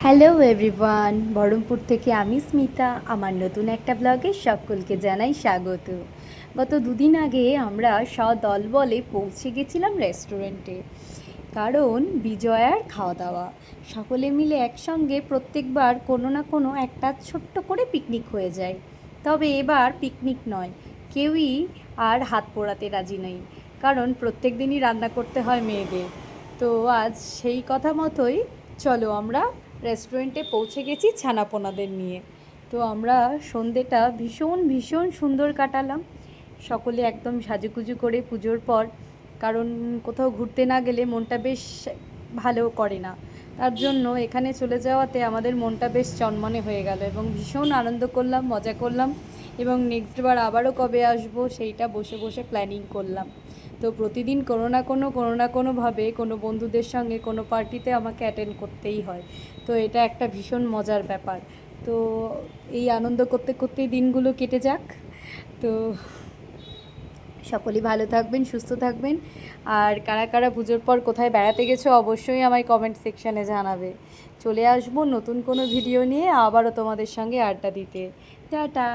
Hello everyone Baharampur থেকে আমি স্মিতা। আমার নতুন একটা ব্লগে সকলকে জানাই স্বাগত। গত দুদিন আগে আমরা সদল বলে পৌঁছে গেছিলাম রেস্টুরেন্টে কারণ বিজয়ার খাওয়া দাওয়া সকলে মিলে একসঙ্গে প্রত্যেকবার কোনো না কোনো একটা ছোট্ট করে পিকনিক হয়ে যায়। তবে এবার পিকনিক নয়। কেউই আর হাত পোড়াতে রাজি নেই। কারণ প্রত্যেক দিনই রান্না করতে হয় মেয়েদের। তো আজ সেই কথা মতোই চলো আমরা রেস্টুরেন্টে পৌঁছে গেছি ছানাপোনাদের নিয়ে। তো আমরা সন্ধেটা ভীষণ ভীষণ সুন্দর কাটালাম। সকলে একদম সাজুকুজু করে পুজোর পর, কারণ কোথাও ঘুরতে না গেলে মনটা বেশ ভালো করে না। তার জন্য এখানে চলে যাওয়াতে আমাদের মনটা বেশ চনমনে হয়ে গেল এবং ভীষণ আনন্দ করলাম, মজা করলাম এবং নেক্সট বার আবারও কবে আসব সেইটা বসে বসে প্ল্যানিং করলাম। তো প্রতিদিন কোনো না কোনো কোনো না কোনোভাবে কোনো বন্ধুদের সঙ্গে কোনো পার্টিতে আমাকে অ্যাটেন্ড করতেই হয়। তো এটা একটা ভীষণ মজার ব্যাপার। তো এই আনন্দ করতে করতেই দিনগুলো কেটে যাক। তো সকলেই ভালো থাকবেন, সুস্থ থাকবেন। আর কারা কারা পুজোর পর কোথায় বেড়াতে গেছো অবশ্যই আমায় কমেন্ট সেকশানে জানাবে। চলে আসব নতুন কোনো ভিডিও নিয়ে আবারও তোমাদের সঙ্গে আড্ডা দিতে। টাটা!